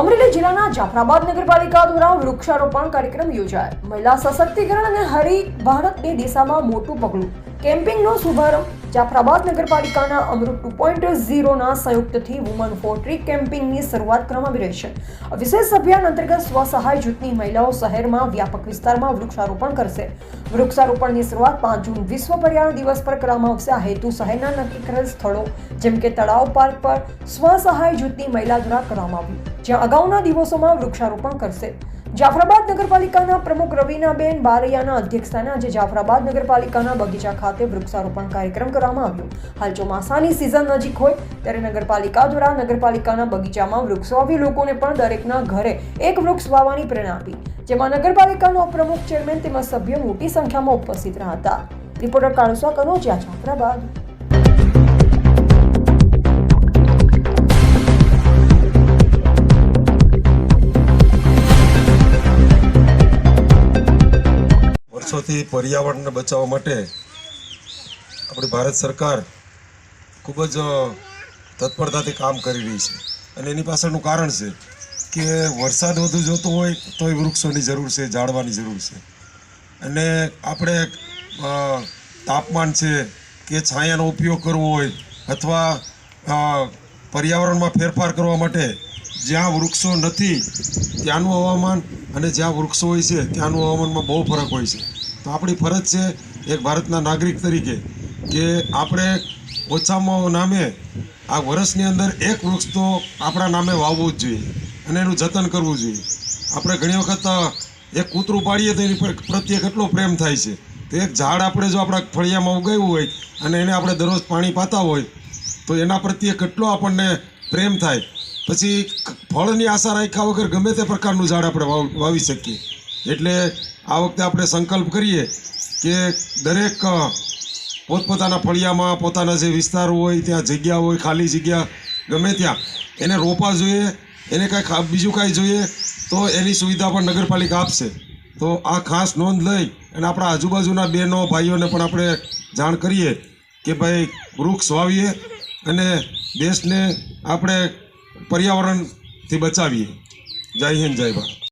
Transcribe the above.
અમરેલી જિલ્લાના જાફરાબાદ નગરપાલિકા દ્વારા વૃક્ષારોપણ કાર્યક્રમ યોજાય. મહિલા સશક્તિકરણ અને હરી એ દિશામાં મોટું પગલું. કેમ્પિંગનો શુભારંભ જાફરાબાદ નગરપાલિકાના અમૃત ટુ પોઈન્ટ ઝીરોના સંયુક્તથી વુમન ફોર ટ્રી કેમ્પિંગની શરૂઆત કરવામાં આવી રહી છે. વિશેષ અભિયાન અંતર્ગત સ્વસહાય જૂથની મહિલાઓ શહેરમાં વ્યાપક વિસ્તારમાં વૃક્ષારોપણ કરશે. વૃક્ષારોપણની શરૂઆત પાંચ જૂન વિશ્વ પર્યાવરણ દિવસ પર કરવામાં આવશે. આ હેતુ શહેરના નક્કી કરેલ સ્થળો જેમ કે તળાવ પાર્ક પર સ્વસહાય જૂથની મહિલા દ્વારા કરવામાં આવ્યું. જ્યાં અગાઉના દિવસોમાં વૃક્ષારોપણ કરશે. જાફરાબાદ નગરપાલિકાના પ્રમુખ રવિનાબેન બારૈયાના અધ્યક્ષસ્થાને આજે જાફરાબાદ નગરપાલિકાના બગીચા ખાતે વૃક્ષારોપણ કાર્યક્રમ કરવામાં આવ્યો. હાલ ચોમાસાની સિઝન નજીક હોય, ત્યારે નગરપાલિકા દ્વારા નગરપાલિકાના બગીચામાં વૃક્ષો આવી લોકોને પણ દરેકના ઘરે એક વૃક્ષ વાવવાની પ્રેરણા આપી. જેમાં નગરપાલિકાના પ્રમુખ ચેરમેન તેમજ સભ્યો મોટી સંખ્યામાં ઉપસ્થિત રહ્યા હતા. રિપોર્ટર કાળુસા કનોજિયા જાફરાબાદ. વર્ષોથી પર્યાવરણને બચાવવા માટે આપણી ભારત સરકાર ખૂબ જ તત્પરતાથી કામ કરી રહી છે. અને એની પાછળનું કારણ છે કે વરસાદ વધુ જોતો હોય તોય વૃક્ષોની જરૂર છે, ઝાડવાની જરૂર છે. અને આપણે તાપમાન છે કે છાયાનો ઉપયોગ કરવો હોય અથવા પર્યાવરણમાં ફેરફાર કરવા માટે જ્યાં વૃક્ષો નથી, ત્યાંનું હવામાન અને જ્યાં વૃક્ષો હોય છે, ત્યાંનું હવામાનમાં બહુ ફરક હોય છે. તો આપણી ફરજ છે એક ભારતના નાગરિક તરીકે કે આપણે ઓછામાં નામે આ વર્ષની અંદર એક વૃક્ષ તો આપણા નામે વાવવું જ જોઈએ અને એનું જતન કરવું જોઈએ. આપણે ઘણી વખત એક કૂતરું પાડીએ તો એની પર- પ્રત્યે કેટલો પ્રેમ થાય છે. તો એક ઝાડ આપણે જો આપણા ફળિયામાં ઉગાવ્યું હોય અને એને આપણે દરરોજ પાણી પાતા હોય, તો એના પ્રત્યે કેટલો આપણને પ્રેમ થાય. પછી ફળની આશા રાખ્યા વગર ગમે તે પ્રકારનું ઝાડ આપણે વાવ- શકીએ. એટલે આ વખતે આપણે સંકલ્પ કરીએ કે દરેક પોતપોતાના ફળિયામાં, પોતાના જે વિસ્તારો હોય, ત્યાં જગ્યા હોય, ખાલી જગ્યા, ગમે ત્યાં. એને રોપવા જોઈએ, એને કાંઈ બીજું કાંઈ જોઈએ, તો એની સુવિધા પણ નગરપાલિકા આપશે. તો આ ખાસ નોંધ લઈ અને આપણા આજુબાજુના બહેનો, ભાઈઓને પણ આપણે જાણ કરીએ કે ભાઈ વૃક્ષ વાવીએ અને દેશને આપણે પર્યાવરણથી બચાવીએ. જય હિન્દ જય ભારત.